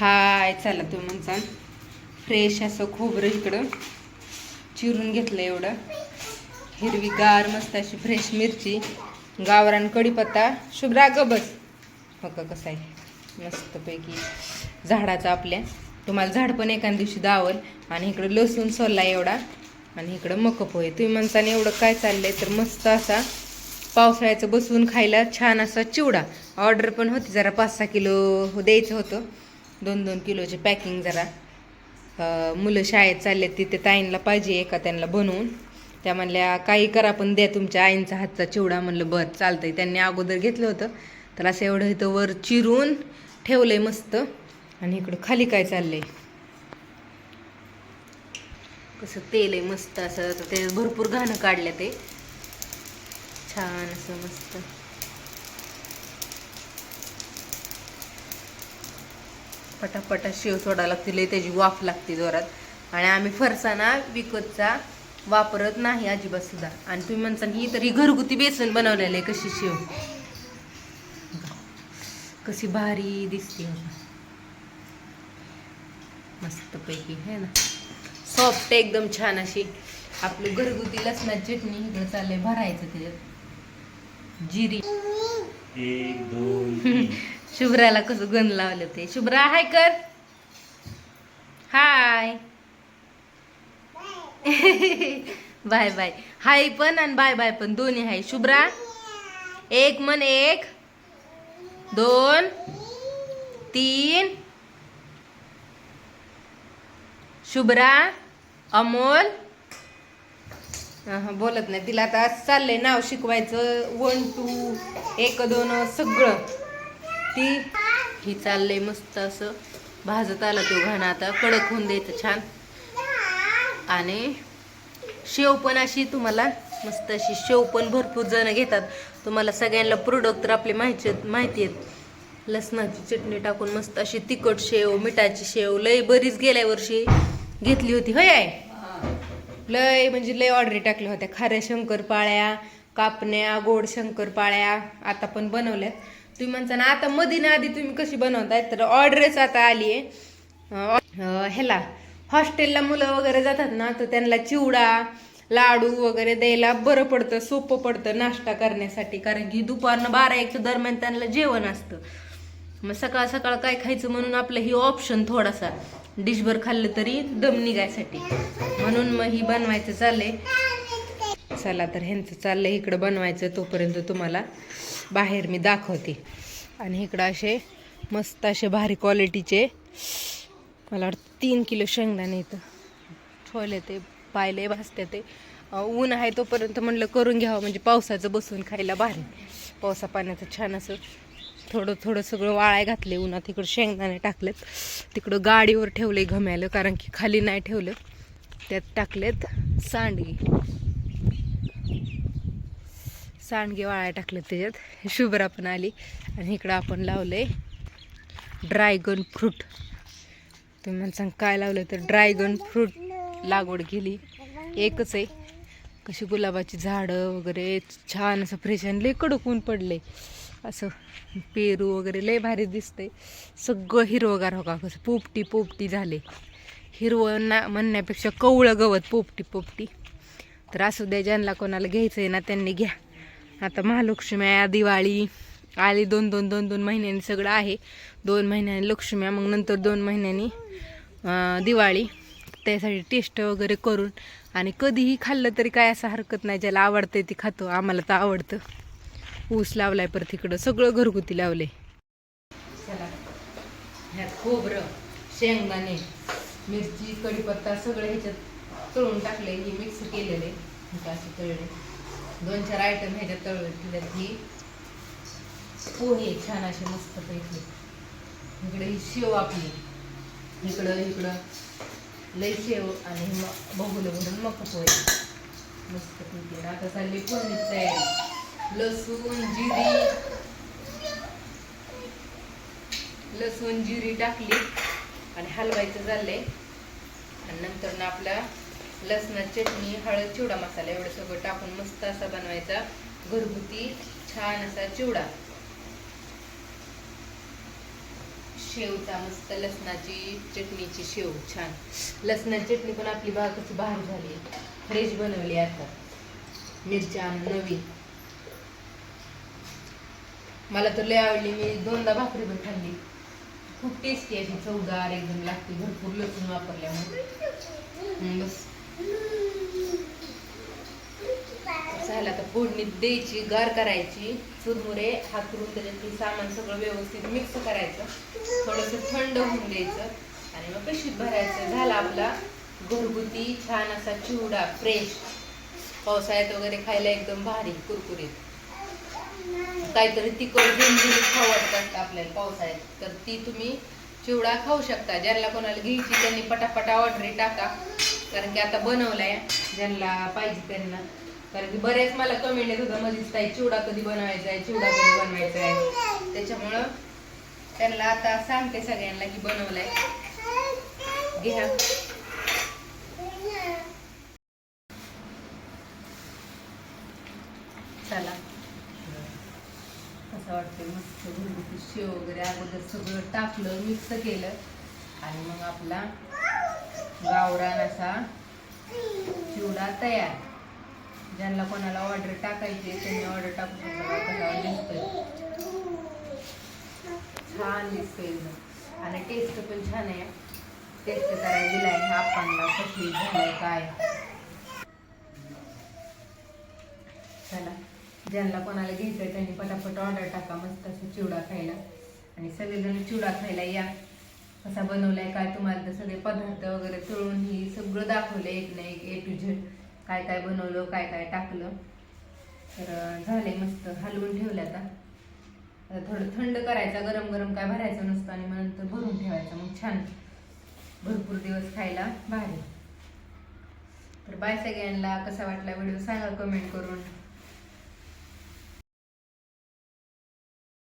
हाय चला तुम्ही म्हणता फ्रेश असं खोबरं इकडं. चिरून घेतलं एवढं. हिरवीगार मस्त अशी फ्रेश मिरची. गावरान कढीपत्ता. शुभ्रा गबस बस. हो का कसं आहे. मस्तपैकी झाडाचं आपल्या. तुम्हाला झाड पण एका दिवशी दावल. आणि इकडं लसूण सोलला एवढा. आणि इकडं मकप होय तुम्ही म्हणताना एवढं काय चाललंय? तर मस्त असा पावसाळ्याचं बसून खायला छान असा चिवडा. ऑर्डर पण होती जरा पाच सहा किलो. हो, द्यायचं होतं. दोन दोन किलोचे पॅकिंग जरा. मुलं शाळेत चालले तिथे ताईंला पाहिजे एका त्यांना बनवून. त्या म्हणल्या काही करा पण द्या तुमच्या आईंचा हातचा चिवडा. म्हणलं बरं चालतंय. त्यांनी अगोदर घेतलं होतं. तर असं एवढं इथं वर चिरून ठेवलंय मस्त. आणि इकडं खाली काय चाललंय? कसं तेल आहे मस्त असं. तर ते भरपूर घाणं काढलं ते. छान असं मस्त. पटापटा शेव सोडा लागते लय त्याची वाफ लागते जोरात. आणि आम्ही फरसाणा विकतचा वापरत नाही अजिबात सुद्धा. आणि तुम्ही म्हणता ही तरी घरगुती बेसन बनवलेलं आहे कशी शेव? कशी भारी दिसते मस्तपैकी है ना? सॉफ्ट एकदम छान अशी. आपली घरगुती लसणाची चटणी इकडं चाललंय भरायचं त्याच्यात. जिरी. एक दोन शुभ्राला कसं गण लावलं ते. शुभ्रा हाय कर. हाय. Bye bye. हाय पण आणि बाय बाय पण. दोन्ही हाय. शुभ्रा एक मन एक. दोन तीन. शुभ्रा अमोल. बोलत नाही. तिला आता चाललंय नाव शिकवायचं. वन टू एक दोन सगळं. ती. ही चाललंय मस्त असं. भाजत आला तो घाणा आता. कडक होऊन द्यायचं छान. आणि शेव पण अशी तुम्हाला मस्त अशी शेव पण भरपूर जण घेतात. तुम्हाला सगळ्यांना प्रोडक्ट तर आपले माहिती माहिती आहेत. लसणाची चटणी टाकून मस्त अशी तिखट शेव मिठाची शेव. लय बरीच गेल्या वर्षी घेतली होती. होय आहे लय म्हणजे लय ऑर्डरी टाकल्या होत्या. खाऱ्या शंकरपाळ्या कापण्या गोड शंकरपाळ्या. आता पण बनवल्यात. तुम्ही म्हणता ना आता मधी आधी तुम्ही कशी बनवताय? तर ऑर्डरच आता आली आहे. ह्याला हॉस्टेलला मुलं वगैरे जातात ना तर त्यांना चिवडा लाडू वगैरे द्यायला बरं पडतं सोपं पडतं नाश्ता करण्यासाठी. कारण की दुपारनं बारा एकच्या दरम्यान त्यांना जेवण असतं. मग सकाळ सकाळ काय खायचं म्हणून आपलं ही ऑप्शन थोडासा. डिशभर खाल्लं तरी दम निघायसाठी. म्हणून मग ही बनवायचं चाललंय. चला तर ह्यांचं चाललंय इकडं बनवायचं तोपर्यंत तुम्हाला बाहेर मी दाखवते. आणि इकडं असे मस्त असे भारी क्वालिटीचे मला वाटतं तीन किलो शेंगदाणे इथं ठेवले ते पायले भाजते ते. ऊन आहे तोपर्यंत म्हणलं करून घ्यावं म्हणजे पावसाचं बसून खायला भारी. पावसा पाण्याचं छान असं थोडं थोडं सगळं वाळाय घातले उन्हात. तिकडं शेंगदाणे टाकलेत. तिकडं गाडीवर ठेवले घम्यालं कारण की खाली नाही ठेवलं. त्यात टाकलेत सांडगी. सांडगे वाळाय टाकलं त्याच्यात. शुभ्रा पण आली. आणि इकडं आपण लावलंय ड्रॅगन फ्रूट. तुम्ही सांग काय लावलं तर ड्रॅगन फ्रूट लागवड केली. एकच आहे. कशी गुलाबाची झाडं वगैरे छान असं फ्रेश आणि लय कडकून पडले असं पेरू वगैरे लय भारी दिसतंय. सगळं हिरवगार हो का कसं. पोपटी पोपटी झाले. हिरवं ना म्हणण्यापेक्षा कवळं गवत पोपटी पोपटी. तर असू द्या ज्यांना कोणाला घ्यायचं आहे ना त्यांनी घ्या. आता महालक्ष्म्या दिवाळी आली दोन दोन दोन दोन महिन्यांनी सगळं आहे. दोन महिन्यांनी लक्ष्म्या मग नंतर दोन महिन्यांनी दिवाळी. त्यासाठी टेस्ट वगैरे करून आणि कधीही खाल्लं तरी काय असं हरकत नाही ज्याला आवडतं ती खातो. आम्हाला तर आवडतं. ऊस लावलाय परत तिकडं सगळं घरगुती लावले चला. खोबरं शेंगदाणे मिरची कढीपत्ता सगळं ह्याच्यात तळून टाकले हे मिक्स केलेले असे तळले दोन चार आयटम ह्याच्यात तळले ही पोहे छान असे मस्त पैकी. इकडे ही शेव आपली. इकडं इकडं. लय शेव आणि म- बघून भरून मग पोहे. मस्त पैकी. आता चालली फोडणी तयारी. लसूण जिरी. लसूण जिरी टाकली. आणि हलवायचं झालंय. आणि नंतर ना आपला लसणाची चटणी हळद चिवडा मसाला एवढं सगळं टाकून मस्त असा बनवायचा. घरगुती छान असा चिवडा. शेवचा मस्त लसणाची चटणीची शेव छान. लसणाची चटणी पण आपली बाग कशी बाहेर झाली. फ्रेश बनवली आता. मिरच्या नवीन मला तर लय आवडली. मी दोनदा भाकरी पण खाल्ली. खूप टेस्टी आहे ती. चवदार एकदम लागते. भरपूर लसूण वापरल्यामुळे. बस. झालं आता फोडणी द्यायची गार करायची चुरमुरे हातरून त्याच्यातली सामान सगळं व्यवस्थित मिक्स करायचं. थोडंसं थंड होऊन द्यायचं आणि मग पिशवीत भरायचं. झाला आपला घरगुती छान असा चिवडा फ्रेश पावसाळ्यात वगैरे खायला एकदम भारी कुरकुरीत. काहीतरी तिखट झणझणीत खाऊ वाटत असतं आपल्याला पावसाळ्यात? तर ती तुम्ही चिवडा खाऊ शकता. ज्यांना कोणाला घ्यायची त्यांनी पटापटा ऑर्डरी टाका. कारण की आता बनवलाय ज्यांना पाहिजे त्यांना. कारण की बरेच मला कमेंट येत होतं मध्येच ताई चिवडा कधी बनवायचा आहे चिवडा कधी बनवायचा आहे त्याच्यामुळं त्यांना आता सांगते सगळ्यांना की बनवलाय. घ्या. चला. कसं वाटतं मस्त शेव वगैरे अगोदर सगळं टाकलं मिक्स केलं आणि मग आपला गावरान असा चिवडा तयार. ज्यांना कोणाला ऑर्डर टाकायची त्यांनी ऑर्डर टाकू शकता कसा दिसतोय. छान दिसतोय आणि टेस्ट पण छान आहे. टेस्ट करायला दिलाय आपणला कशी झालंय काय? चला. ज्यांना कोणाला घ्यायचं त्यांनी पटापट ऑर्डर टाका. मस्त असं चिवडा खायला. आणि सगळेजण चिवडा खायला या. कसा बनवलाय काय तुम्हाला सगळे पदार्थ वगैरे तळून ही सगळं दाखवलं एक ना एक ए टू झेड काय काय बनवलं काय काय टाकलं. तर झाले मस्त. हलवून ठेवलं आता थोडं थंड करायचा गरम गरम काय भरायचं नसतं आणि मग नंतर भरून ठेवायचं. मग छान. भरपूर दिवस खायला भारी. तर बाय सगळ्यांना. कसा वाटला व्हिडिओ सांगा कमेंट करून.